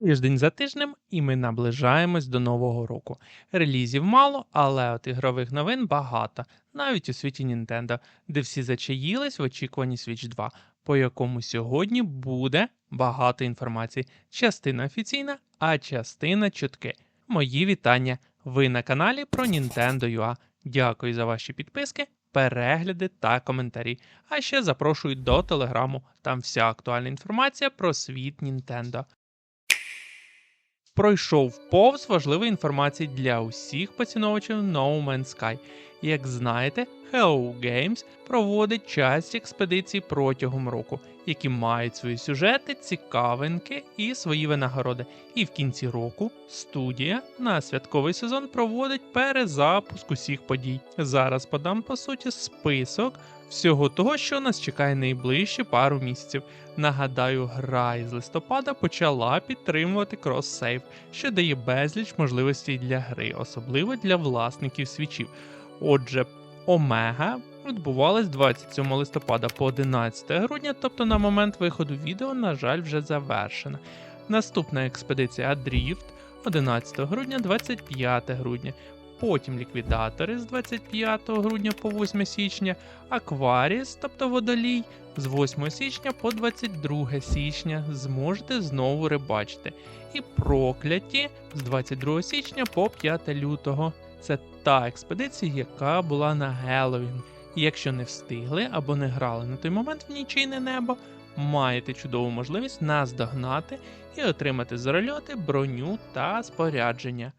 Тиждень за тижнем, і ми наближаємось до нового року. Релізів мало, але от ігрових новин багато, навіть у світі Nintendo, де всі зачаїлись в очікуванні Switch 2, по якому сьогодні буде багато інформації. Частина офіційна, а частина чутки. Мої вітання. Ви на каналі про Nintendo UA. Дякую за ваші підписки, перегляди та коментарі. А ще запрошую до телеграму. Там вся актуальна інформація про світ Nintendo пройшов повз важливої інформації для усіх поціновувачів No Man's Sky. Як знаєте, Hello Games проводить часті експедицій протягом року, які мають свої сюжети, цікавинки і свої винагороди. І в кінці року студія на святковий сезон проводить перезапуск усіх подій. Зараз подам по суті список всього того, що нас чекає найближчі пару місяців. Нагадаю, гра із листопада почала підтримувати крос-сейв, що дає безліч можливостей для гри, особливо для власників свічів. Отже, Омега відбувалась 27 листопада по 11 грудня, тобто на момент виходу відео, на жаль, вже завершена. Наступна експедиція Дріфт 11 грудня, 25 грудня. Потім ліквідатори з 25 грудня по 8 січня, Акваріс, тобто водолій, з 8 січня по 22 січня зможете знову рибачити. І прокляті з 22 січня по 5 лютого. Це та експедиція, яка була на Геловін. І якщо не встигли або не грали на той момент в нічийне небо, маєте чудову можливість нас догнати і отримати зарольоти, броню та спорядження.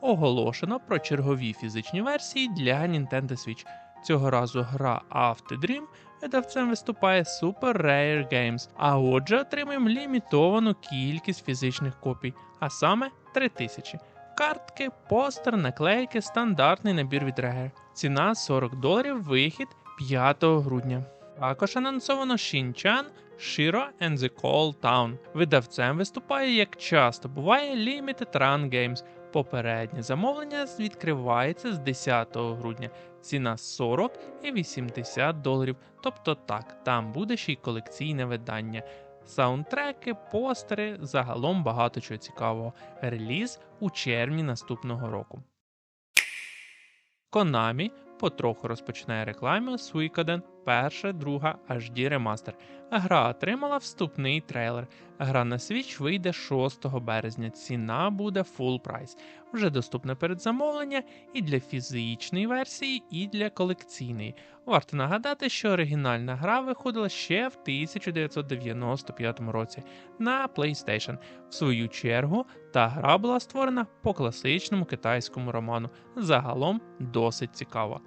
Оголошено про чергові фізичні версії для Nintendo Switch. Цього разу гра After Dream видавцем виступає Super Rare Games, а отже отримаємо лімітовану кількість фізичних копій, а саме 3000. Картки, постер, наклейки, стандартний набір від Rare. Ціна 40 доларів, вихід 5 грудня. Також анонсовано Shin-Chan Shiro and the Cold Town. Видавцем виступає, як часто буває, Limited Run Games. Попереднє замовлення відкривається з 10 грудня. Ціна 40 і 80 доларів. Тобто так, там буде ще й колекційне видання. Саундтреки, постери, загалом багато чого цікавого. Реліз у червні наступного року. Konami потроху розпочинає рекламу Suikoden перша, друга HD ремастер. Гра отримала вступний трейлер. Гра на Switch вийде 6 березня. Ціна буде full прайс. Вже доступне передзамовлення і для фізичної версії, і для колекційної. Варто нагадати, що оригінальна гра виходила ще в 1995 році на PlayStation. В свою чергу, та гра була створена по класичному китайському роману. Загалом досить цікава.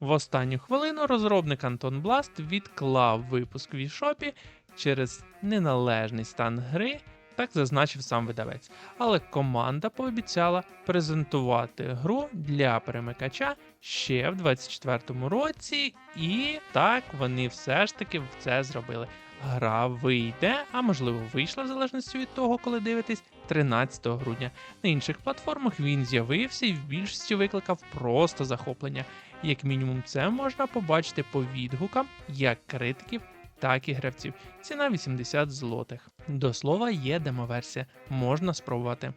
В останню хвилину розробник Антон Бласт відклав випуск в eShop через неналежний стан гри, так зазначив сам видавець. Але команда пообіцяла презентувати гру для перемикача ще в 2024 році, і так вони все ж таки це зробили. Гра вийде, а можливо вийшла в залежності від того, коли дивитесь, 13 грудня. На інших платформах він з'явився і в більшості викликав просто захоплення. Як мінімум, це можна побачити по відгукам як критиків, так і гравців. Ціна 80 злотих. До слова, є демоверсія, можна спробувати.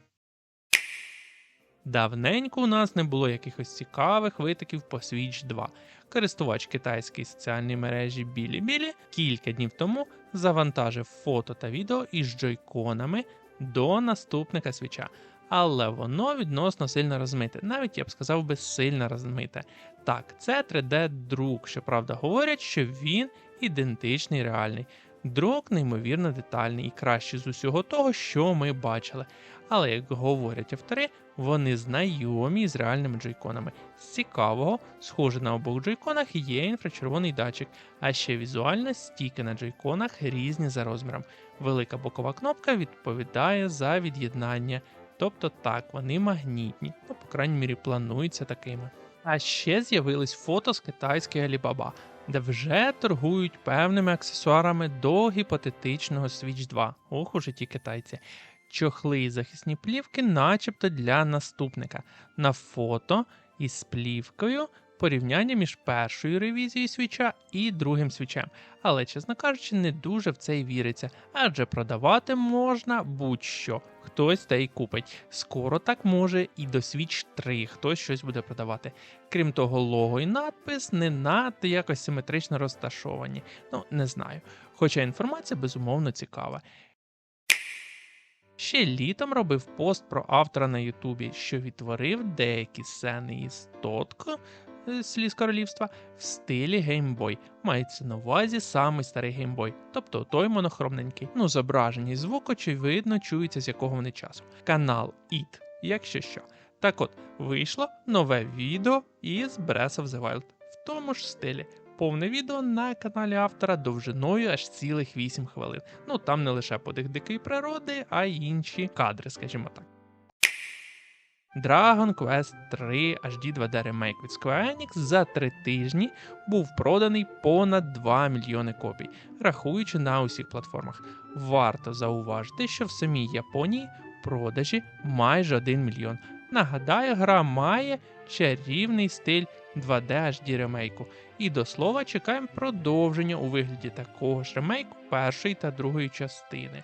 Давненько у нас не було якихось цікавих витоків по Switch 2. Користувач китайської соціальної мережі Білі-Білі кілька днів тому завантажив фото та відео із джойконами до наступника свіча. Але воно відносно сильно розмите, навіть я б сказав би сильно розмите. Так, це 3D-друк, щоправда, говорять, що він ідентичний реальний. Друк неймовірно детальний і кращий з усього того, що ми бачили. Але як говорять автори, вони знайомі з реальними джойконами. З цікавого, схоже на обох джойконах є інфрачервоний датчик, а ще візуально стіки на джойконах різні за розміром. Велика бокова кнопка відповідає за від'єднання. Тобто так, вони магнітні, ну, по крайній мірі, плануються такими. А ще з'явились фото з китайської Alibaba, де вже торгують певними аксесуарами до гіпотетичного Switch 2. Ох, уже ті китайці. Чохли і захисні плівки, начебто для наступника. На фото із плівкою порівняння між першою ревізією свіча і другим свічем. Але, чесно кажучи, не дуже в це й віриться, адже продавати можна будь-що. Хтось те й купить. Скоро так може і до Switch 3 хтось щось буде продавати. Крім того, лого і надпис не надто якось симетрично розташовані. Ну, не знаю. Хоча інформація безумовно цікава. Ще літом робив пост про автора на Ютубі, що відтворив деякі сцени із Тотко сліз королівства в стилі геймбой. Мається на увазі самий старий геймбой, тобто той монохромненький. Ну, зображення і звук, очевидно, чується з якого вони часу. Канал IT, якщо що. Так от, вийшло нове відео із Breath of the Wild в тому ж стилі. Повне відео на каналі автора довжиною аж цілих 8 хвилин. Ну там не лише подих дикої природи, а й інші кадри, скажімо так. Dragon Quest 3 HD 2D Remake від Square Enix за три тижні був проданий понад 2 мільйони копій, рахуючи на усіх платформах. Варто зауважити, що в самій Японії продажі майже 1 мільйон. Нагадаю, гра має чарівний стиль 2D HD ремейку. І до слова чекаємо продовження у вигляді такого ж ремейку першої та другої частини.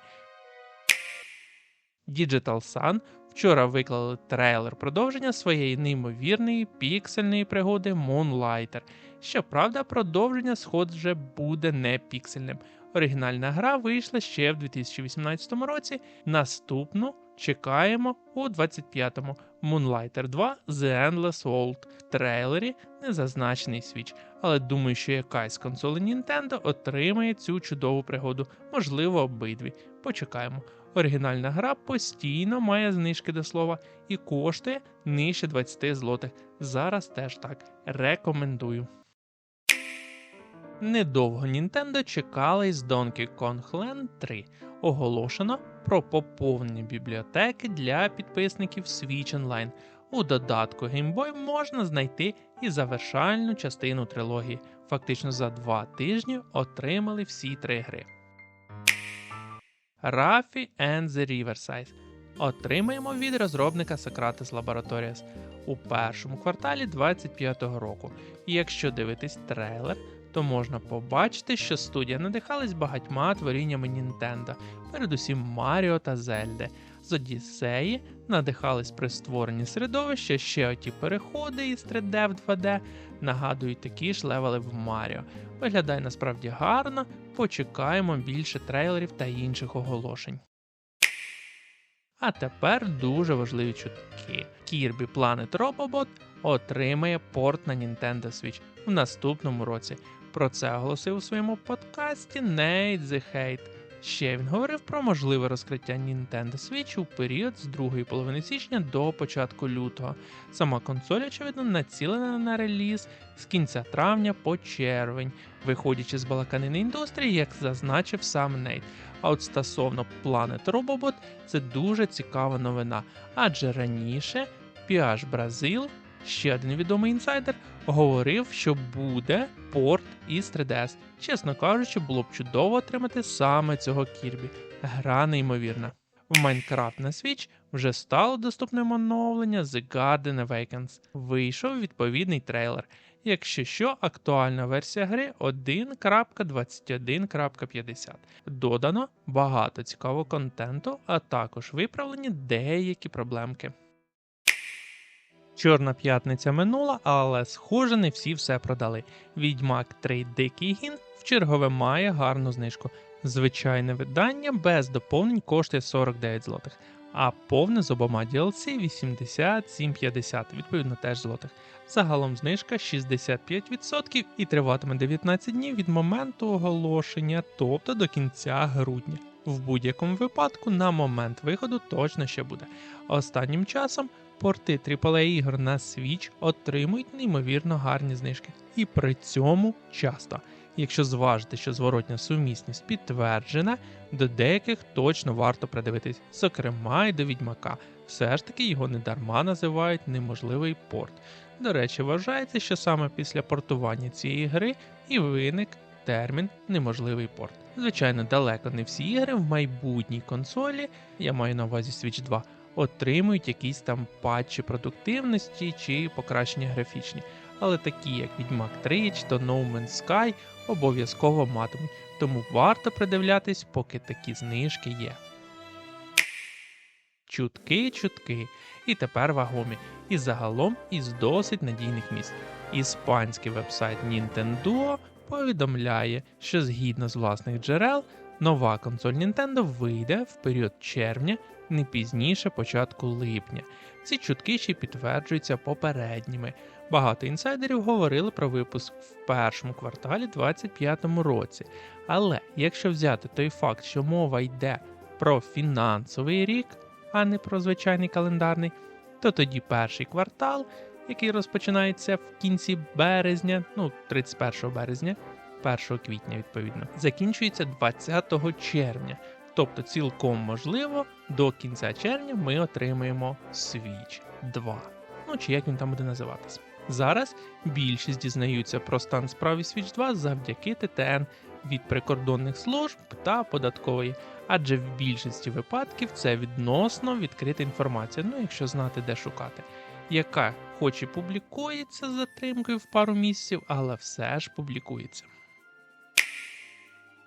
Digital Sun вчора виклали трейлер продовження своєї неймовірної піксельної пригоди Moonlighter. Щоправда, продовження схоже буде не піксельним. Оригінальна гра вийшла ще в 2018 році. Наступну чекаємо у 25-му Moonlighter 2 The Endless World. Трейлері не зазначений свіч, але думаю, що якась з консолей Nintendo отримає цю чудову пригоду, можливо, обидві. Почекаємо. Оригінальна гра постійно має знижки до слова і коштує нижче 20 злотих. Зараз теж так. Рекомендую. Недовго Nintendo чекали з Donkey Kong Land 3. Оголошено про поповнення бібліотеки для підписників Switch Online. У додатку Game Boy можна знайти і завершальну частину трилогії. Фактично за два тижні отримали всі три гри. Rafi and the Riverside отримаємо від розробника Socrates Laboratories у першому кварталі 2025 року. І якщо дивитись трейлер, то можна побачити, що студія надихалась багатьма творіннями Nintendo, передусім Маріо та Зельди. З Одіссеї надихались при створенні середовища ще оті переходи із 3D в 2D, нагадують такі ж левели в Маріо. Виглядає насправді гарно, почекаємо більше трейлерів та інших оголошень. А тепер дуже важливі чутки. Kirby Planet Robobot отримає порт на Nintendo Switch в наступному році. Про це оголосив у своєму подкасті Nate The Hate. Ще він говорив про можливе розкриття Nintendo Switch у період з другої половини січня до початку лютого. Сама консоль, очевидно, націлена на реліз з кінця травня по червень, виходячи з балаканини індустрії, як зазначив сам Нейт. А от стосовно Planet Robobot, це дуже цікава новина, адже раніше PH Brazil, ще один відомий інсайдер, говорив, що буде порт із 3DS. Чесно кажучи, було б чудово отримати саме цього Кірбі. Гра неймовірна. В Minecraft на Switch вже стало доступним оновлення The Garden Awakens. Вийшов відповідний трейлер. Якщо що, актуальна версія гри 1.21.50. Додано багато цікавого контенту, а також виправлені деякі проблемки. Чорна п'ятниця минула, але схоже, не всі все продали. Відьмак 3 Дикий Гін в чергове має гарну знижку. Звичайне видання без доповнень коштує 49 злотих, а повне з обома DLC 87,50, відповідно теж злотих. Загалом знижка 65% і триватиме 19 днів від моменту оголошення, тобто до кінця грудня. В будь-якому випадку на момент виходу точно ще буде. Останнім часом порти AAA ігор на Switch отримують неймовірно гарні знижки. І при цьому часто. Якщо зважити, що зворотня сумісність підтверджена, до деяких точно варто придивитись, зокрема й до відьмака. Все ж таки його недарма називають неможливий порт. До речі, вважається, що саме після портування цієї гри і виник термін неможливий порт. Звичайно, далеко не всі ігри в майбутній консолі, я маю на увазі Switch 2, отримують якісь там патчі продуктивності чи покращення графічні. але такі як Відьмак 3 чи то No Man's Sky обов'язково матимуть, тому варто придивлятись, поки такі знижки є. Чутки, чутки, і тепер вагомі, і загалом із досить надійних місць. Іспанський вебсайт Nintendo повідомляє, що згідно з власних джерел, нова консоль Nintendo вийде в період червня, не пізніше початку липня. Ці чутки ще підтверджуються попередніми. Багато інсайдерів говорили про випуск в першому кварталі 2025 році. Але якщо взяти той факт, що мова йде про фінансовий рік, а не про звичайний календарний, то тоді перший квартал, який розпочинається в кінці березня, ну 31 березня, 1 квітня, відповідно, закінчується 20 червня. Тобто, цілком можливо, до кінця червня ми отримаємо Switch 2. Ну чи як він там буде називатись. Зараз більшість дізнаються про стан справи Switch 2 завдяки ТТН від прикордонних служб та податкової, адже в більшості випадків це відносно відкрита інформація, ну якщо знати, де шукати, яка хоч і публікується з затримкою в пару місяців, але все ж публікується.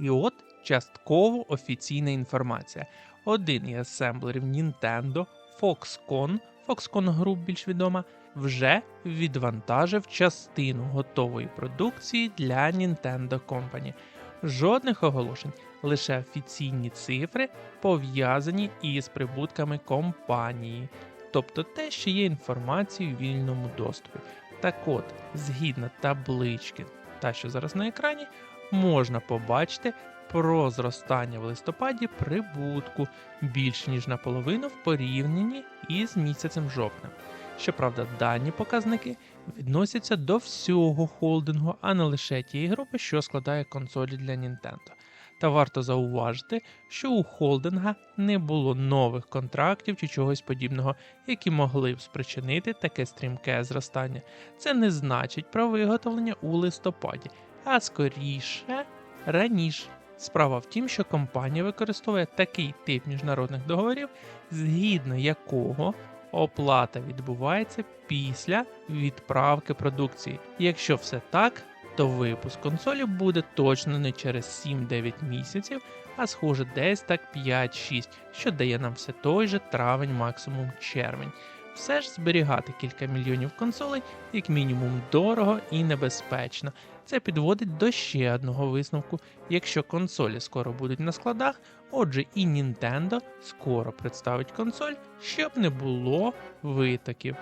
І от частково офіційна інформація. Один із асемблерів Nintendo, Foxconn, Foxconn Group більш відома, вже відвантажив частину готової продукції для Nintendo Company. Жодних оголошень, лише офіційні цифри пов'язані із прибутками компанії, тобто те, що є інформацією в вільному доступі. Так от, згідно таблички, та що зараз на екрані, можна побачити про зростання в листопаді прибутку більш ніж наполовину в порівнянні із місяцем жовтня. Щоправда, дані показники відносяться до всього холдингу, а не лише тієї групи, що складає консолі для Nintendo. Та варто зауважити, що у холдинга не було нових контрактів чи чогось подібного, які могли б спричинити таке стрімке зростання. Це не значить про виготовлення у листопаді, а скоріше раніше. Справа в тім, що компанія використовує такий тип міжнародних договорів, згідно якого оплата відбувається після відправки продукції. Якщо все так, то випуск консолі буде точно не через 7-9 місяців, а схоже десь так 5-6, що дає нам все той же травень, максимум червень. Все ж зберігати кілька мільйонів консолей, як мінімум, дорого і небезпечно. Це підводить до ще одного висновку. Якщо консолі скоро будуть на складах, отже і Nintendo скоро представить консоль, щоб не було витоків.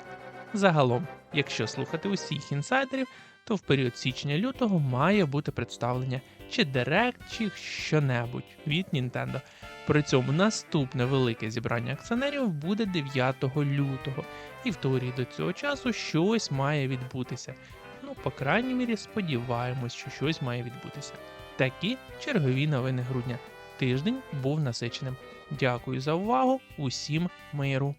Загалом, якщо слухати усіх інсайдерів, то в період січня-лютого має бути представлення чи Direct, чи що-небудь від Nintendo. При цьому наступне велике зібрання акціонерів буде 9 лютого, і в теорії до цього часу щось має відбутися. Ну, по крайній мірі, сподіваємось, що щось має відбутися. Такі чергові новини грудня. Тиждень був насиченим. Дякую за увагу, усім миру.